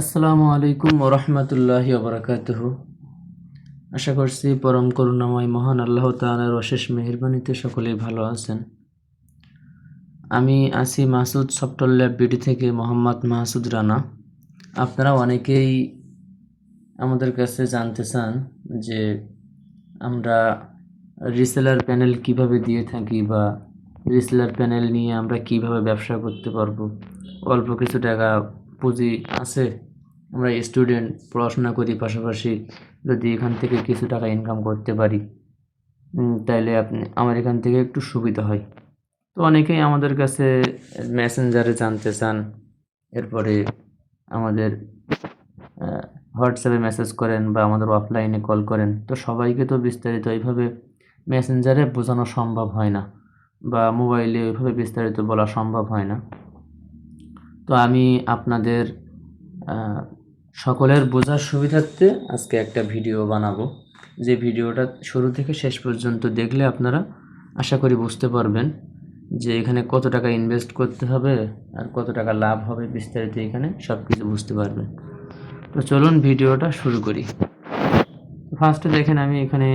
আসসালামু আলাইকুম ওরহমতুল্লাহ ওবরাকাতুহু আশা করছি পরম করুণাময় মহান আল্লাহ তাআলার অশেষ মেহেরবানিতে সকলেই ভালো আছেন। আমি আছি মাসুদ সফটওয়্যার ল্যাব বিডি থেকে মোহাম্মদ মাসুদ রানা। আপনারা অনেকেই আমাদের কাছে জানতে চান যে আমরা রিসেলার প্যানেল কীভাবে দিয়ে থাকি বা রিসেলার প্যানেল নিয়ে আমরা কীভাবে ব্যবসা করতে পারব। অল্প কিছু টাকা পুঁজি আছে? আমরা স্টুডেন্ট পড়াশোনা করি পাশাপাশি যদি এখান থেকে কিছু টাকা ইনকাম করতে পারি তাইলে আপনি, আমার এখান থেকে একটু সুবিধা হয়। তো অনেকেই আমাদের কাছে মেসেঞ্জারে জানতে চান, এরপরে আমাদের হোয়াটসঅ্যাপে মেসেজ করেন বা আমাদের অফলাইনে কল করেন। তো সবাইকে তো বিস্তারিত এইভাবে মেসেঞ্জারে বোঝানো সম্ভব হয় না বা মোবাইলে ওইভাবে বিস্তারিত বলা সম্ভব হয় না। তো আমি আপনাদের সকলের বোঝার সুবিধার্থে আজকে একটা ভিডিও বানাবো। যে ভিডিওটা শুরু থেকে শেষ পর্যন্ত দেখলে আপনারা আশা করি বুঝতে পারবেন যে এখানে কত টাকা ইনভেস্ট করতে হবে আর কত টাকা লাভ হবে বিস্তারিত এখানে সব কিছু বুঝতে পারবেন। তো চলুন ভিডিওটা শুরু করি। ফার্স্টে দেখেন আমি এখানে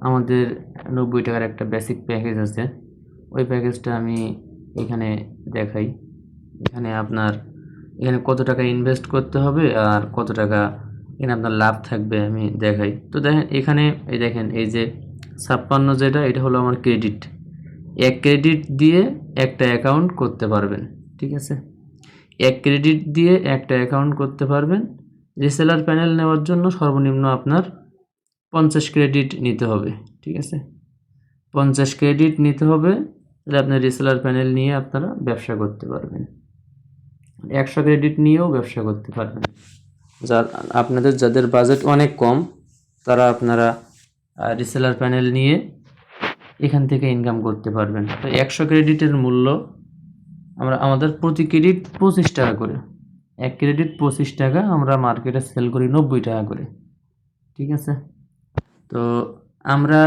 আমাদের নব্বই টাকার একটা বেসিক প্যাকেজ আছে। ওই প্যাকেজটা আমি এখানে দেখাই। এখানে আপনার এখানে কত টাকা ইনভেস্ট করতে হবে আর কত টাকা এখানে আপনার লাভ থাকবে আমি দেখাই। তো দেখেন এখানে, এই দেখেন, এই যে ছাপ্পান্ন যেটা, এটা হলো আমার ক্রেডিট এক ক্রেডিট দিয়ে একটা অ্যাকাউন্ট করতে পারবেন, ঠিক আছে? এক ক্রেডিট দিয়ে একটা অ্যাকাউন্ট করতে পারবেন রিসেলার প্যানেল নেওয়ার জন্য সর্বনিম্ন আপনার পঞ্চাশ ক্রেডিট নিতে হবে, ঠিক আছে? পঞ্চাশ ক্রেডিট নিতে হবে, তাহলে আপনার রিসেলার প্যানেল নিয়ে আপনারা ব্যবসা করতে পারবেন। একশো ক্রেডিট নিয়েও ব্যবসা করতে পারবেন। যার আপনাদের যাদের বাজেট অনেক কম, তারা আপনারা রিসেলার প্যানেল নিয়ে এখান থেকে ইনকাম করতে পারবেন। তো একশো ক্রেডিটের মূল্য আমরা, আমাদের প্রতি ক্রেডিট পঁচিশ টাকা করে। এক ক্রেডিট পঁচিশ টাকা আমরা মার্কেটে সেল করি নব্বই টাকা করে। ঠিক আছে? তো আমরা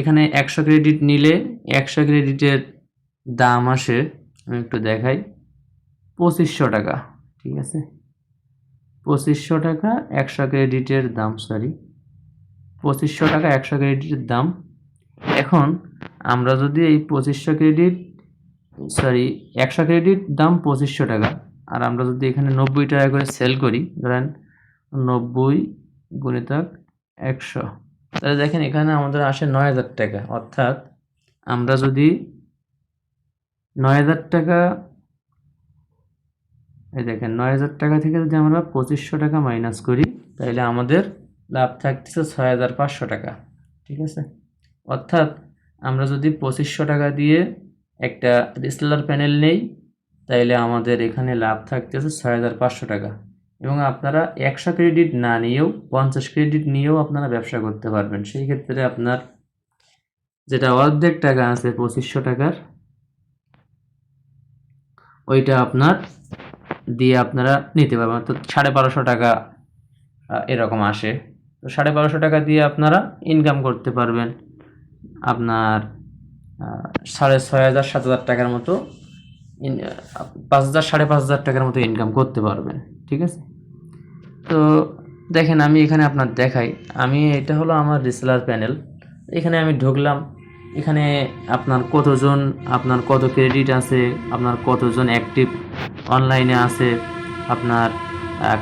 এখানে একশো ক্রেডিট নিলে একশো ক্রেডিটের দাম আসে, আমি একটু দেখাই। পঁচিশশো টাকা, ঠিক আছে? পঁচিশশো টাকা একশো ক্রেডিটের দাম সরি পঁচিশশো টাকা একশো ক্রেডিটের দাম। এখন আমরা যদি এই পঁচিশশো ক্রেডিট সরি একশো ক্রেডিট দাম পঁচিশশো টাকা, আর আমরা যদি এখানে নব্বই টাকা করে সেল করি, ধরেন নব্বই গুণিতক একশো, তাহলে দেখেন এখানে আমাদের আসে নয় হাজার টাকা। অর্থাৎ আমরা যদি নয় হাজার টাকা এই দেখেন, নয় হাজার টাকা থেকে যদি আমরা পঁচিশশো টাকা মাইনাস করি তাহলে আমাদের লাভ থাকতেছে ছয় হাজার পাঁচশো টাকা, ঠিক আছে? অর্থাৎ আমরা যদি পঁচিশশো টাকা দিয়ে একটা রিসেলার প্যানেল নেই, তাইলে আমাদের এখানে লাভ থাকতেছে ছয় হাজার পাঁচশো টাকা। এবং আপনারা একশো ক্রেডিট না নিয়েও, পঞ্চাশ ক্রেডিট নিয়েও আপনারা ব্যবসা করতে পারবেন। সেই ক্ষেত্রে আপনার যেটা অর্ধেক টাকা আছে পঁচিশশো টাকার, ওইটা আপনার দিয়ে আপনারা নিতে পারবেন। তো সাড়ে বারোশো টাকা এরকম আসে। তো সাড়ে বারোশো টাকা দিয়ে আপনারা ইনকাম করতে পারবেন। আপনার সাড়ে ছয় হাজার, সাত হাজার টাকার মতো পাঁচ হাজার, সাড়ে পাঁচ হাজার টাকার মতো ইনকাম করতে পারবেন। ঠিক আছে? তো দেখেন, আমি এখানে আপনার দেখাই। আমি, এটা হলো আমার রিসেলার প্যানেল এখানে আমি ঢুকলাম। এখানে আপনার কতজন, আপনার কত ক্রেডিট আছে, আপনার কতজন অ্যাক্টিভ অনলাইনে আছে, আপনার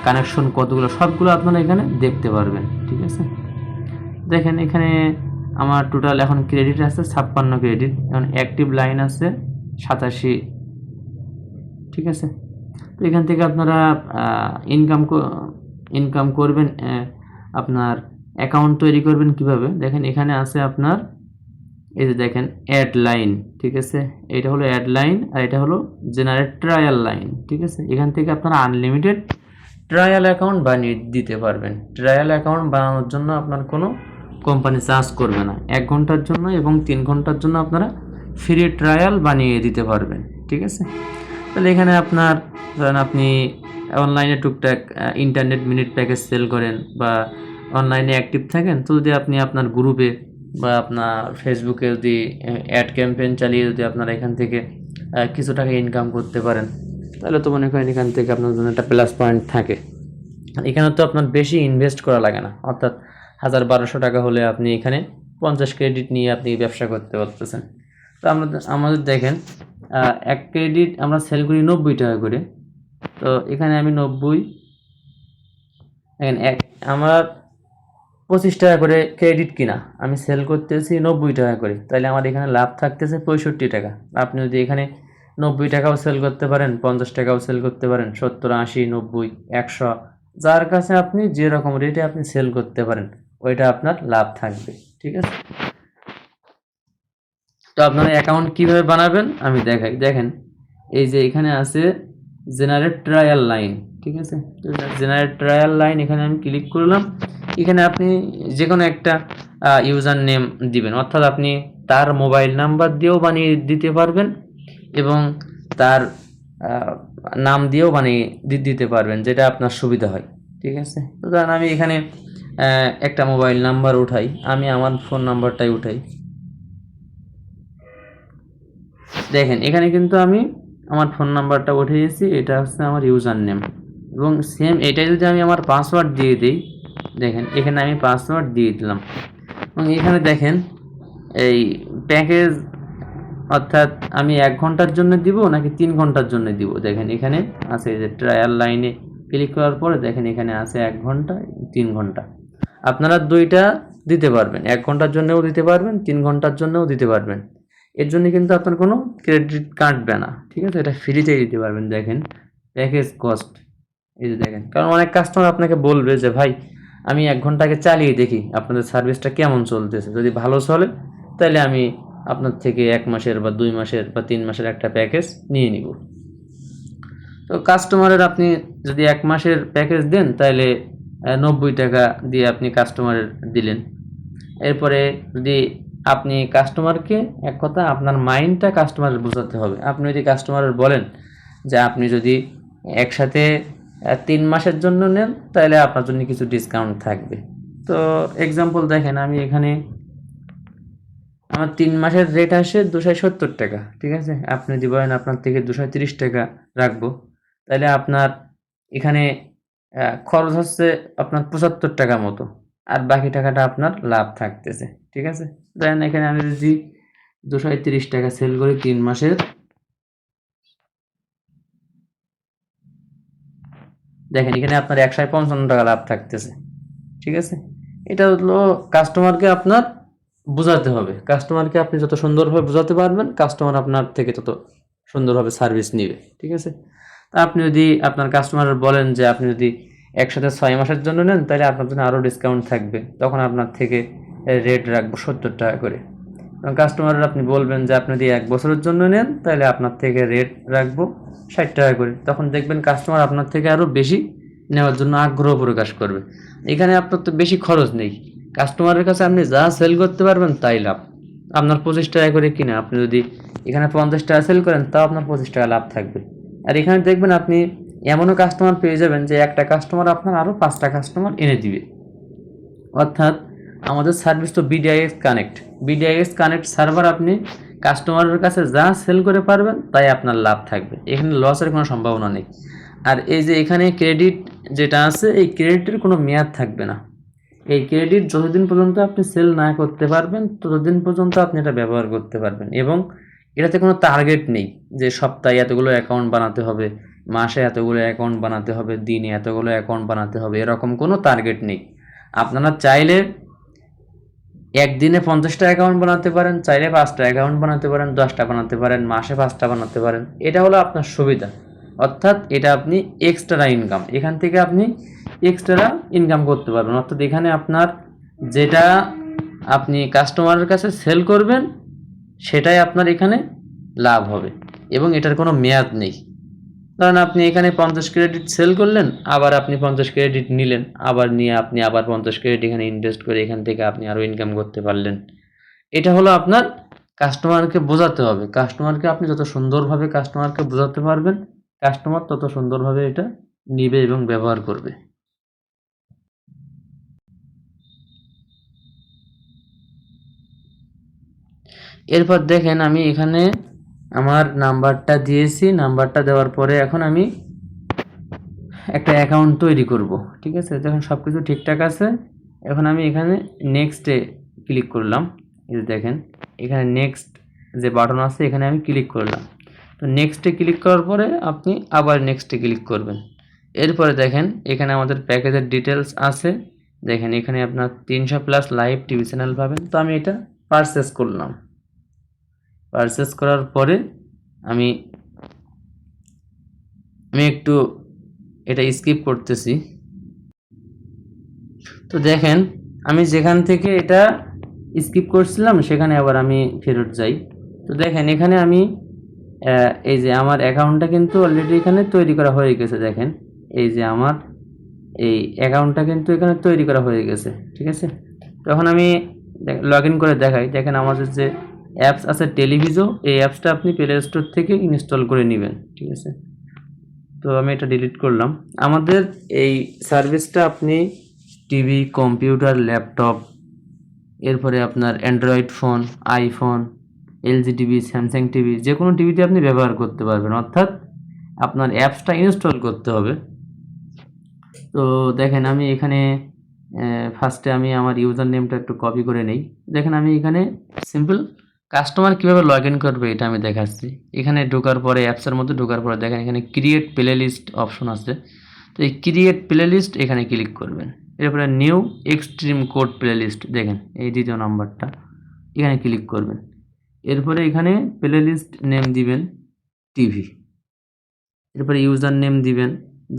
কানেকশন কতগুলো, সবগুলো আপনারা এখানে দেখতে পারবেন, ঠিক আছে? দেখেন এখানে আমার টোটাল এখন ক্রেডিট আছে ছাপ্পান্ন ক্রেডিট এখন অ্যাক্টিভ লাইন আছে সাতাশি, ঠিক আছে? তো এখান থেকে আপনারা ইনকাম ইনকাম করবেন আপনার অ্যাকাউন্ট তৈরি করবেন কীভাবে? দেখেন এখানে আছে আপনার এই যে দেখেন অ্যাড লাইন ঠিক আছে? এটা হলো অ্যাড লাইন আর এটা হলো জেনারেট ট্রায়াল লাইন ঠিক আছে? এখান থেকে আপনারা আনলিমিটেড ট্রায়াল অ্যাকাউন্ট বানিয়ে দিতে পারবেন। ট্রায়াল অ্যাকাউন্ট বানানোর জন্য আপনার কোনো কোম্পানি চার্জ করবে না। এক ঘণ্টার জন্য এবং তিন ঘণ্টার জন্য আপনারা ফ্রি ট্রায়াল বানিয়ে দিতে পারবেন, ঠিক আছে? তাহলে এখানে আপনার, ধরেন আপনি অনলাইনে টুকটাক ইন্টারনেট মিনিট প্যাকেজ সেল করেন বা অনলাইনে অ্যাক্টিভ থাকেন, তো যদি আপনি আপনার গ্রুপে বা আপনার ফেসবুকে যদি অ্যাড ক্যাম্পেইন চালিয়ে যদি আপনারা এখান থেকে কিছু টাকা ইনকাম করতে পারেন, তাহলে তো মনে করেন এখান থেকে আপনার জন্য একটা প্লাস পয়েন্ট থাকে। এখানে তো আপনার বেশি ইনভেস্ট করা লাগে না, অর্থাৎ হাজার বারোশো টাকা হলে আপনি এখানে পঞ্চাশ ক্রেডিট নিয়ে আপনি ব্যবসা করতে পারতেছেন। তো আমরা আমাদের দেখেন এক ক্রেডিট আমরা সেল করি নব্বই টাকা করে, তো এখানে আমি নব্বই এক, আমার পঁচিশ টাকা করে ক্রেডিট কিনা? আমি সেল করতেছি নব্বই টাকা করে। তাহলে আমার এখানে লাভ থাকতেছে পঁয়ষট্টি টাকা। আপনি যদি এখানে নব্বই টাকাও সেল করতে পারেন, পঞ্চাশ টাকাও সেল করতে পারেন, সত্তর, আশি, নব্বই, একশো, যার কাছে আপনি যেরকম রেটে আপনি সেল করতে পারেন, ওইটা আপনার লাভ থাকবে। ঠিক আছে? তো আপনারা অ্যাকাউন্ট কীভাবে বানাবেন? আমি দেখাই। দেখেন, এই যে এখানে আছে জেনারেট ট্রায়াল লাইন ঠিক আছে? জেনারেট ট্রায়াল লাইন এখানে আমি ক্লিক করলাম। এখানে আপনি যে কোনো একটা ইউজার নেম দিবেন। অর্থাৎ আপনি তার মোবাইল নাম্বার দিয়েও বানিয়ে দিতে পারবেন এবং তার নাম দিয়েও বানিয়ে দিতে পারবেন যেটা আপনার সুবিধা হয়। ঠিক আছে? তো ধরেন আমি এখানে একটা মোবাইল নাম্বার উঠাই। আমি আমার ফোন নাম্বারটাই উঠাই। দেখেন এখানে কিন্তু আমি আমার ফোন নাম্বারটা উঠিয়েছি এটা হচ্ছে আমার ইউজার নেম এবং সেম এটাই যদি আমি আমার পাসওয়ার্ড দিয়ে দিই, দেখেন, এখানে আমি পাসওয়ার্ড দিয়ে দিলাম। এবং এখানে দেখেন, এই প্যাকেজ অর্থাৎ আমি এক ঘণ্টার জন্য দিব নাকি তিন ঘণ্টার জন্য দিব? দেখেন, এখানে আছে যে ট্রায়াল লাইনে ক্লিক করার পরে দেখেন, এখানে আছে এক ঘণ্টা, তিন ঘণ্টা। আপনারা দুইটা দিতে পারবেন। এক ঘণ্টার জন্যও দিতে পারবেন, তিন ঘণ্টার জন্যও দিতে পারবেন। এর জন্য কিন্তু আপনার কোনো ক্রেডিট কাটবে না ঠিক আছে? এটা ফ্রিতেই দিতে পারবেন, দেখেন। প্যাকেজ কস্ট এই যে দেখেন। কারণ অনেক কাস্টমার আপনাকে বলবে যে, ভাই, আমি এক ঘণ্টা আগে চালিয়ে দেখি আপনাদের সার্ভিসটা কেমন চলতেছে। যদি ভালো চলে তাহলে আমি আপনার থেকে এক মাসের বা দুই মাসের বা তিন মাসের একটা প্যাকেজ নিয়ে নিব। তো কাস্টমারের আপনি যদি এক মাসের প্যাকেজ দেন তাহলে নব্বই টাকা দিয়ে আপনি কাস্টমারের দিলেন। এরপরে যদি আপনি কাস্টমারকে এক কথা আপনার মাইন্ডটা কাস্টমারের বোঝাতে হবে। আপনি যদি কাস্টমারের বলেন যে আপনি যদি একসাথে তিন মাসের জন্য নেন, তাহলে আপনার জন্য কিছু ডিসকাউন্ট থাকবে। তো এক্সাম্পল দেখেন, আমি এখানে আমার তিন মাসের রেট আসে দুশো সত্তর টাকা, ঠিক আছে? আপনি যদি বলেন আপনার থেকে দুশো তিরিশ টাকা রাখব, তাহলে আপনার এখানে খরচ হচ্ছে আপনার পঁচাত্তর টাকা মতো। আর বাকি টাকাটা আপনার লাভ থাকতেছে, ঠিক আছে? দেন এখানে আমি যদি দুশো তিরিশ টাকা সেল করি তিন মাসের। দেখেন এখানে আপনার একশো পঞ্চান্ন টাকা লাভ থাকতেছে, ঠিক আছে? এটা হলো কাস্টমারকে আপনার বোঝাতে হবে। কাস্টমারকে আপনি যত সুন্দরভাবে বোঝাতে পারবেন কাস্টমার আপনার থেকে তত সুন্দরভাবে সার্ভিস নেবে, ঠিক আছে? তা আপনি যদি আপনার কাস্টমার বলেন যে আপনি যদি একসাথে ছয় মাসের জন্য নেন, তাহলে আপনার জন্য আরও ডিসকাউন্ট থাকবে। তখন আপনার থেকে রেট রাখব সত্তর টাকা করে। এবং কাস্টমার আপনি বলবেন যে, আপনি যদি এক বছরের জন্য নেন, তাহলে আপনার থেকে রেট রাখব ষাট টাকা করে। তখন দেখবেন কাস্টমার আপনার থেকে আরও বেশি নেওয়ার জন্য আগ্রহ প্রকাশ করবে। এখানে আপনার তো বেশি খরচ নেই। কাস্টমারের কাছে আপনি যা সেল করতে পারবেন, তাই লাভ। আপনার পঁচিশ টাকা করে কিনে, আপনি যদি এখানে পঞ্চাশ টাকা সেল করেন, তাও আপনার পঁচিশ টাকা লাভ থাকবে। আর এখানে দেখবেন আপনি এমনও কাস্টমার পেয়ে যাবেন যে একটা কাস্টমার আপনার আরও পাঁচটা কাস্টমার এনে দিবে। অর্থাৎ আমাদের সার্ভিস তো BDIS connect BDIS connect server আপনি কাস্টমারের কাছে যা সেল করে পারবেন তাই আপনার লাভ থাকবে। এখানে লসের কোনো সম্ভাবনা নেই। আর এই যে এখানে ক্রেডিট যেটা আছে, এই ক্রেডিটের কোনো মেয়াদ থাকবে না। এই ক্রেডিট যতদিন পর্যন্ত আপনি সেল না করতে পারবেন, ততদিন পর্যন্ত আপনি এটা ব্যবহার করতে পারবেন। এবং এটাতে কোনো টার্গেট নেই যে সপ্তাহে এতগুলো অ্যাকাউন্ট বানাতে হবে। মাসে এতগুলো অ্যাকাউন্ট বানাতে হবে, দিনে এতগুলো অ্যাকাউন্ট বানাতে হবে, এরকম কোনো টার্গেট নেই। আপনারা চাইলে একদিনে পঞ্চাশটা অ্যাকাউন্ট বানাতে পারেন, চাইলে পাঁচটা অ্যাকাউন্ট বানাতে পারেন, দশটা বানাতে পারেন, মাসে পাঁচটা বানাতে পারেন। এটা হলো আপনার সুবিধা। অর্থাৎ এটা আপনি এক্সট্রা ইনকাম এখান থেকে আপনি এক্সট্রা ইনকাম করতে পারবেন। অর্থাৎ এখানে আপনার যেটা আপনি কাস্টমারের কাছে সেল করবেন, সেটাই আপনার এখানে লাভ হবে। এবং এটার কোনো মেয়াদ নেই। কারণ আপনি এখানে পঞ্চাশ ক্রেডিট সেল করলেন, আবার আপনি পঞ্চাশ ক্রেডিট নিলেন, আবার নিয়ে আপনি আবার পঞ্চাশ ক্রেডিট এখানে ইনভেস্ট করে এখান থেকে আপনি আরও ইনকাম করতে পারলেন। এটা হলো আপনার কাস্টমারকে বোঝাতে হবে। কাস্টমারকে আপনি যত সুন্দরভাবে কাস্টমারকে বোঝাতে পারবেন কাস্টমার তত সুন্দরভাবে এটা নিবে এবং ব্যবহার করবে। এরপর দেখেন আমি এখানে আমার নাম্বারটা দিয়েছি, নাম্বারটা দেওয়ার পরে এখন আমি একটা অ্যাকাউন্ট তৈরি করব, ঠিক আছে? যখন সব কিছু ঠিকঠাক আছে, এখন আমি এখানে নেক্সটে ক্লিক করলাম, এই যে দেখেন, এখানে নেক্সট যে বাটন আছে, এখানে আমি ক্লিক করলাম। তো নেক্সটে ক্লিক করার পরে আপনি আবার নেক্সটে ক্লিক করবেন। এরপরে দেখেন, এখানে আমাদের প্যাকেজের ডিটেলস আছে। দেখেন, এখানে আপনার তিনশো প্লাস লাইভ টিভি চ্যানেল পাবেন। তো আমি এটা পারচেস করলাম। পারচেস করার পরে আমি আমি একটু এটা স্কিপ করতেছি। তো দেখেন, আমি যেখান থেকে এটা স্কিপ করছিলাম, সেখানে আবার আমি ফেরত যাই। তো দেখেন, এখানে আমি এই যে আমার অ্যাকাউন্টটা কিন্তু অলরেডি এখানে তৈরি করা হয়ে গেছে, দেখেন। এই যে আমার, এই অ্যাকাউন্টটা কিন্তু এখানে তৈরি করা হয়ে গেছে, ঠিক আছে? তখন আমি লগ ইন করে দেখাই। দেখেন আমাদের যে অ্যাপস আছে টেলিভিজো এই অ্যাপসটা আপনি প্লে স্টোর থেকে ইনস্টল করে নেবেন, ঠিক আছে? তো আমি এটা ডিলিট করলাম। আমাদের এই সার্ভিসটা আপনি টিভি কম্পিউটার ল্যাপটপ এরপরে আপনার Android phone iPhone LG TV Samsung TV যে কোনো টিভিতে আপনি ব্যবহার করতে পারবেন। অর্থাৎ আপনার অ্যাপসটা ইনস্টল করতে হবে। তো দেখেন আমি এখানে ফার্স্টে আমি আমার ইউজার নেমটা একটু কপি করে নেই। দেখেন আমি এখানে সিম্পল কাস্টমার কীভাবে লগ ইন করবে এটা আমি দেখাচ্ছি। এখানে ঢোকার পরে অ্যাপসের মধ্যে ঢোকার পরে দেখেন এখানে ক্রিয়েট প্লে লিস্ট অপশন আছে। তো এই ক্রিয়েট প্লে লিস্ট এখানে ক্লিক করবেন। এরপরে new extreme code playlist দেখেন, এই দ্বিতীয় নাম্বারটা এখানে ক্লিক করবেন। এরপরে এখানে প্লে লিস্ট নেম দিবেন টিভি এরপরে ইউজার নেম দিবেন,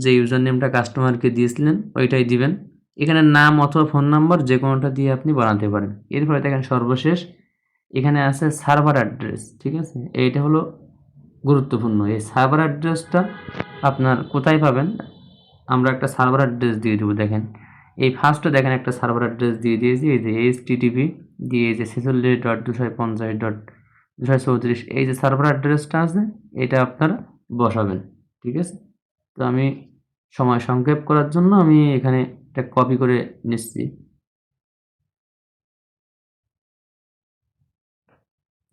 যে ইউজার নেমটা কাস্টমারকে দিয়েছিলেন, ওইটাই দিবেন। এখানে নাম অথবা ফোন নাম্বার যে কোনোটা দিয়ে আপনি বানাতে পারেন। এরপরে দেখেন সর্বশেষ এখানে আছে সার্ভার অ্যাড্রেস ঠিক আছে? এইটা হলো গুরুত্বপূর্ণ। এই সার্ভার অ্যাড্রেসটা আপনার কোথায় পাবেন? আমরা একটা সার্ভার অ্যাড্রেস দিয়ে দেবো, দেখেন। এই ফার্স্টে দেখেন একটা সার্ভার অ্যাড্রেস দিয়ে দিয়েছি, এই যে এইচ টিটিপি দিয়ে যে ছেচল্লিশ ডট দুশো পঞ্চাশ ডট দুশো চৌত্রিশ, এই যে সার্ভার অ্যাড্রেসটা আছে, এটা আপনারা বসাবেন, ঠিক আছে? তো আমি সময় সংক্ষেপ করার জন্য আমি এখানে এটা কপি করে নিচ্ছি।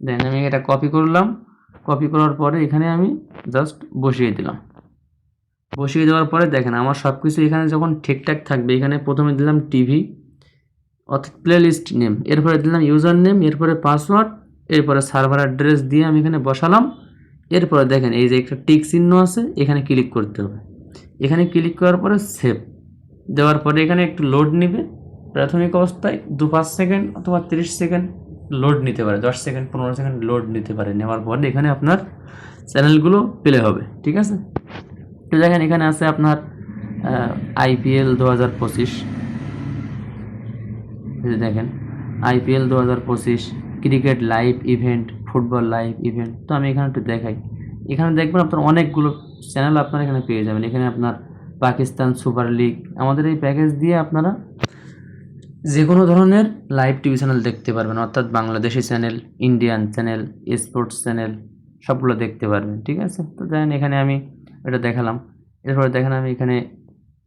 দেন আমি এটা কপি করলাম। কপি করার পরে এখানে আমি জাস্ট বসিয়ে দিলাম। বসিয়ে দেওয়ার পরে দেখেন আমার সব কিছু এখানে যখন ঠিকঠাক থাকবে, এখানে প্রথমে দিলাম টিভি অর্থাৎ প্লে লিস্ট নেম এরপরে দিলাম ইউজার নেম এরপরে পাসওয়ার্ড এরপরে সার্ভার অ্যাড্রেস দিয়ে আমি এখানে বসালাম। এরপরে দেখেন এই যে একটা টিক চিহ্ন আছে, এখানে ক্লিক করতে হবে। এখানে ক্লিক করার পরে সেভ দেওয়ার পরে এখানে একটু লোড নেবে। প্রাথমিক অবস্থায় দু পাঁচ সেকেন্ড অথবা তিরিশ সেকেন্ড লোড নিতে পারে। দশ সেকেন্ড পনেরো সেকেন্ড লোড নিতে পারে। নেওয়ার পরে এখানে আপনার চ্যানেলগুলো প্লে হবে, ঠিক আছে? তো দেখেন এখানে আছে আপনার আইপিএল দু হাজার পঁচিশ। দেখেন আইপিএল দু হাজার পঁচিশ cricket live event football live event তো আমি এখানে একটু দেখাই। এখানে দেখবেন আপনার অনেকগুলো চ্যানেল আপনারা এখানে পেয়ে যাবেন। এখানে আপনার পাকিস্তান সুপার লিগ আমাদের এই প্যাকেজ দিয়ে আপনারা যে কোনো ধরনের লাইভ টিভি চ্যানেল দেখতে পারবেন অর্থাৎ Bangladeshi channel Indian channel sports channel সবগুলো দেখতে পারবেন ঠিক আছে? তো দেখেন এখানে আমি এটা দেখালাম। এরপরে দেখেন আমি এখানে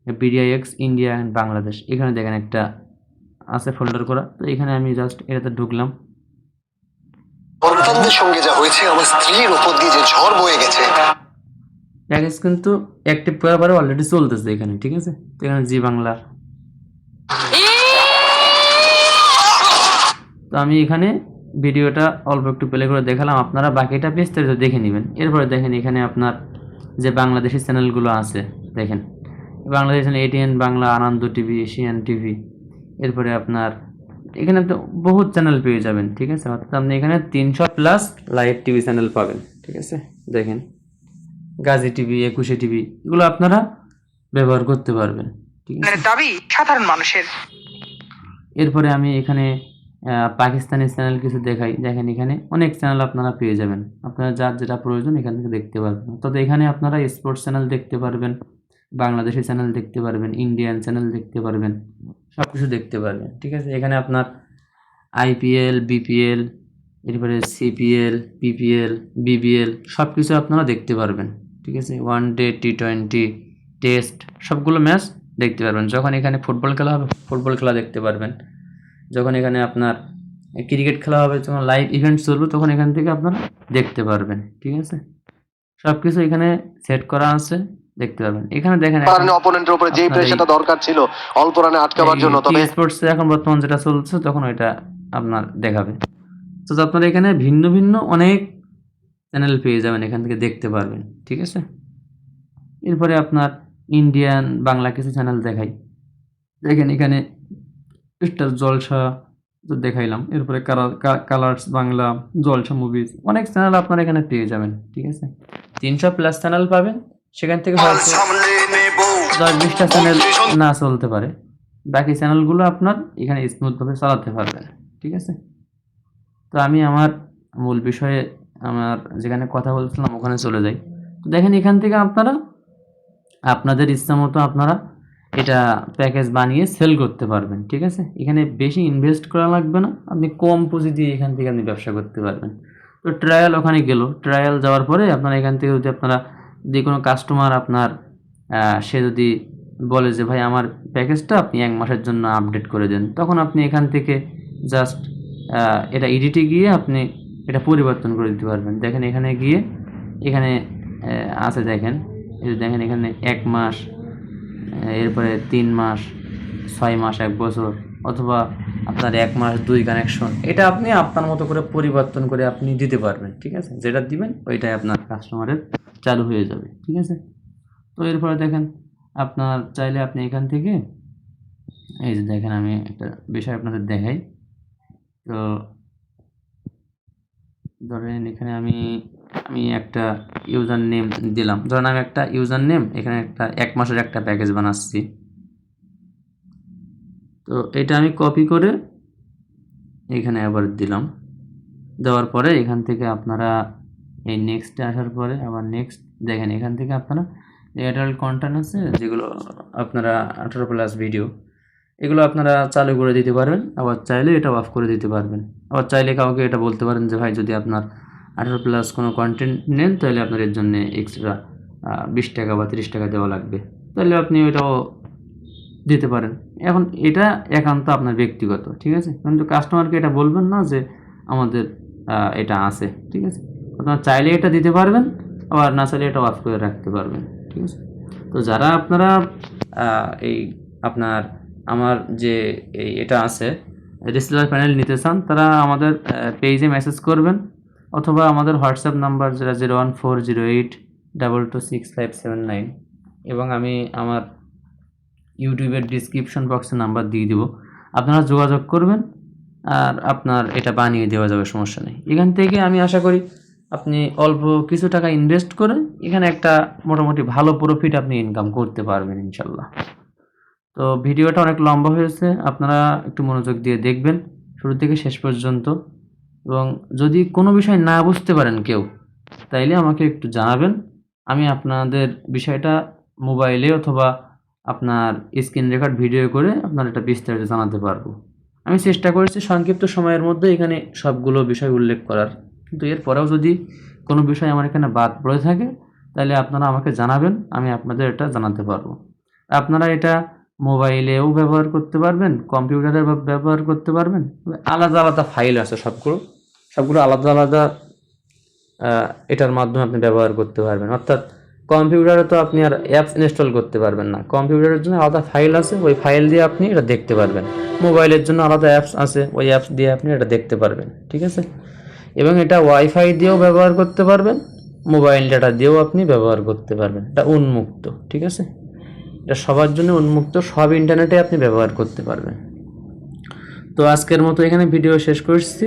বিডিআইএক্স ইন্ডিয়া অ্যান্ড বাংলাদেশ এখানে দেখেন একটা আছে ফোল্ডার করা। তো এখানে আমি জাস্ট এটাতে ঢুকলাম। সন্তানদের সঙ্গে যা হয়েছে আমার স্ত্রীর ওপর দিয়ে যে ঝড় বয়ে গেছে। প্যাকেজ কিন্তু অ্যাক্টিভ করার পরে অলরেডি চলতেছে এখানে ঠিক আছে? তো এখানে জি বাংলা তো আমি এখানে ভিডিওটা অল্প একটু প্লে করে দেখালাম। আপনারা বাকিটা বিস্তারিত দেখে নেবেন। এরপরে দেখেন এখানে আপনার যে বাংলাদেশি চ্যানেলগুলো আছে দেখেন। Bangladesh channel ATN Bangla Ananda TV Asian TV. এরপরে আপনার এখানে তো বহুত চ্যানেল পেয়ে যাবেন ঠিক আছে? অর্থাৎ আপনি এখানে তিনশো প্লাস লাইভ টিভি চ্যানেল পাবেন ঠিক আছে? দেখেন। গাজী টিভি একুশে টিভি এগুলো আপনারা ব্যবহার করতে পারবেন ঠিক আছে? দাবি সাধারণ মানুষের। এরপরে আমি এখানে পাকিস্তানি চ্যানেল কিছু দেখাই। দেখেন এখানে অনেক চ্যানেল আপনারা পেয়ে যাবেন। আপনারা যার যেটা প্রয়োজন এখান থেকে দেখতে পারবেন। তবে এখানে আপনারা স্পোর্টস চ্যানেল দেখতে পারবেন, বাংলাদেশি চ্যানেল দেখতে পারবেন ইন্ডিয়ান চ্যানেল দেখতে পারবেন সব কিছু দেখতে পারবেন, ঠিক আছে? এখানে আপনার আইপিএল বিপিএল এরপরে সিপিএল পিপিএল বিবিএল সব কিছু আপনারা দেখতে পারবেন, ঠিক আছে? One day T twenty test সবগুলো ম্যাচ দেখতে পারবেন। যখন এখানে ফুটবল খেলা হবে ফুটবল খেলা দেখতে পারবেন। যখন এখানে আপনার ক্রিকেট খেলা হবে যখন লাইভ ইভেন্ট চলবে তখন এখান থেকে আপনারা দেখতে পারবেন ঠিক আছে? সব কিছু এখানে সেট করা আছে দেখতে পারবেন। এখানে দেখেন অপোনেন্টের উপরে যেই এই- প্রেশারটা দরকার ছিল অল্প রানে আটকাবার জন্য তবে স্পোর্টস এখন বর্তমান যেটা চলছে তখন ওইটা আপনার দেখাবে। তো আপনারা এখানে ভিন্ন ভিন্ন অনেক চ্যানেল পেয়ে যাবেন এখান থেকে দেখতে পারবেন ঠিক আছে? এরপরে আপনার ইন্ডিয়ান বাংলা কিছু চ্যানেল দেখাই। দেখেন এখানে স্টার জলসা তো দেখাইলাম। এরপরে কালার্স বাংলা জলসা মুভিজ অনেক চ্যানেল আপনারা এখানে পেয়ে যাবেন ঠিক আছে? তিনশো প্লাস চ্যানেল পাবেন সেখান থেকে হয়তো দশ বিশটা চ্যানেল না চলতে পারে। বাকি চ্যানেলগুলো আপনার এখানে স্মুথভাবে চালাতে পারবেন ঠিক আছে? তো আমি আমার মূল বিষয়ে আমার যেখানে কথা বলছিলাম ওখানে চলে যাই। তো দেখেন এখান থেকে আপনারা আপনাদের ইচ্ছা মতো আপনারা এটা প্যাকেজ বানিয়ে সেল করতে পারবেন, ঠিক আছে? এখানে বেশি ইনভেস্ট করা লাগবে না, আপনি কম পুঁজি দিয়ে এখান থেকে আপনি ব্যবসা করতে পারবেন। তো ট্রায়াল ওখানে গেল ট্রায়াল যাওয়ার পরে আপনারা এখান থেকে যদি আপনারা যে কোনো কাস্টমার আপনার সে যদি বলে যে, ভাই, আমার প্যাকেজটা আপনি এক মাসের জন্য আপডেট করে দেন। তখন আপনি এখান থেকে জাস্ট এটা এডিটে গিয়ে আপনি এটা পরিবর্তন করে দিতে পারবেন। দেখেন এখানে গিয়ে, এখানে আছে দেখেন দেখেন এখানে এক মাস এরপরে তিন মাস, ছয় মাস, এক বছর, অথবা আপনার এক মাস, দুই কানেকশন এটা আপনি আপনার মতো করে পরিবর্তন করে আপনি দিতে পারবেন, ঠিক আছে? যেটা দিবেন, ওইটাই আপনার কাস্টমারের চালু হয়ে যাবে, ঠিক আছে? তো এরপরে দেখেন, আপনার চাইলে আপনি এখান থেকে, এই যে দেখেন আমি একটা বিষয় আপনাদের দেখাই। তো ধরেন এখানে আমি আমি একটা ইউজার নেম দিলাম। ধরেন আমি একটা ইউজার নেম এখানে একটা এক মাসের একটা প্যাকেজ বানাচ্ছি। তো এটা আমি কপি করে এখানে আবার দিলাম। দেওয়ার পরে এখান থেকে আপনারা এই নেক্সটে আসার পরে আবার নেক্সট দেখেন, এখান থেকে আপনারা এয়ারটেল কন্টেন্ট আছে, যেগুলো আপনারা আঠারো প্লাস ভিডিও এগুলো আপনারা চালু করে দিতে পারবেন। আবার চাইলে এটা অফ করে দিতে পারবেন। আবার চাইলে কাউকে এটা বলতে পারেন যে, ভাই, যদি আপনার আঠারো প্লাস কোনো কন্টেন্ট নেন, তাহলে আপনার এর জন্য এক্সট্রা বিশ টাকা বা তিরিশ টাকা দেওয়া লাগবে। তাহলে আপনি ওইটাও দিতে পারেন। এখন এটা একান্ত আপনার ব্যক্তিগত, ঠিক আছে? কিন্তু কাস্টমারকে এটা বলবেন না যে আমাদের এটা আছে, ঠিক আছে? আপনার চাইলে এটা দিতে পারবেন, আবার না চাইলে এটা অফ করে রাখতে পারবেন, ঠিক আছে? তো যারা আপনারা এই আপনার, আমার যে এই এটা আছে রিসিভার প্যানেল নিতে চান, তারা আমাদের পেজে মেসেজ করবেন। অথবা আমাদের হোয়াটসঅ্যাপ নাম্বার যেটা zero one four zero eight double two six five seven nine এবং আমি আমার ইউটিউবের ডিসক্রিপশন বক্সে নাম্বার দিয়ে দিব। আপনারা যোগাযোগ করবেন আর আপনার এটা বানিয়ে দেওয়া যাবে, সমস্যা নেই। এখান থেকে আমি আশা করি আপনি অল্প কিছু টাকা ইনভেস্ট করে এখানে একটা মোটামুটি ভালো প্রফিট আপনি ইনকাম করতে পারবেন ইনশাল্লাহ। তো ভিডিওটা অনেক লম্বা হয়েছে, আপনারা একটু মনোযোগ দিয়ে দেখবেন। শুরু থেকে শেষ পর্যন্ত এবং যদি কোনো বিষয় না বুঝতে পারেন কেউ, তাইলে আমাকে একটু জানাবেন। আমি আপনাদের বিষয়টা মোবাইলে অথবা আপনার স্ক্রিন রেকর্ড ভিডিও করে আপনার এটা বিস্তারিত জানাতে পারব। আমি চেষ্টা করেছি সংক্ষিপ্ত সময়ের মধ্যে এখানে সবগুলো বিষয় উল্লেখ করার। কিন্তু এরপরেও যদি কোনো বিষয় আমার এখানে বাদ পড়ে থাকে তাহলে আপনারা আমাকে জানাবেন, আমি আপনাদের এটা জানাতে পারব। আপনারা এটা মোবাইলেও ব্যবহার করতে পারবেন কম্পিউটারে ব্যবহার করতে পারবেন, আলাদা আলাদা ফাইল আছে সবগুলো। সবগুলো আলাদা আলাদা এটার মাধ্যমে আপনি ব্যবহার করতে পারবেন। অর্থাৎ কম্পিউটারে তো আপনি আর অ্যাপস ইনস্টল করতে পারবেন না। কম্পিউটারের জন্য আলাদা ফাইল আছে, ওই ফাইল দিয়ে আপনি এটা দেখতে পারবেন। মোবাইলের জন্য আলাদা অ্যাপস আছে, ওই অ্যাপস দিয়ে আপনি এটা দেখতে পারবেন, ঠিক আছে? এবং এটা ওয়াইফাই দিয়েও ব্যবহার করতে পারবেন মোবাইল ডাটা দিয়েও আপনি ব্যবহার করতে পারবেন। এটা উন্মুক্ত, ঠিক আছে? এটা সবার জন্য উন্মুক্ত, সব ইন্টারনেটে আপনি ব্যবহার করতে পারবেন। তো আজকের মতো এখানে ভিডিও শেষ করছি।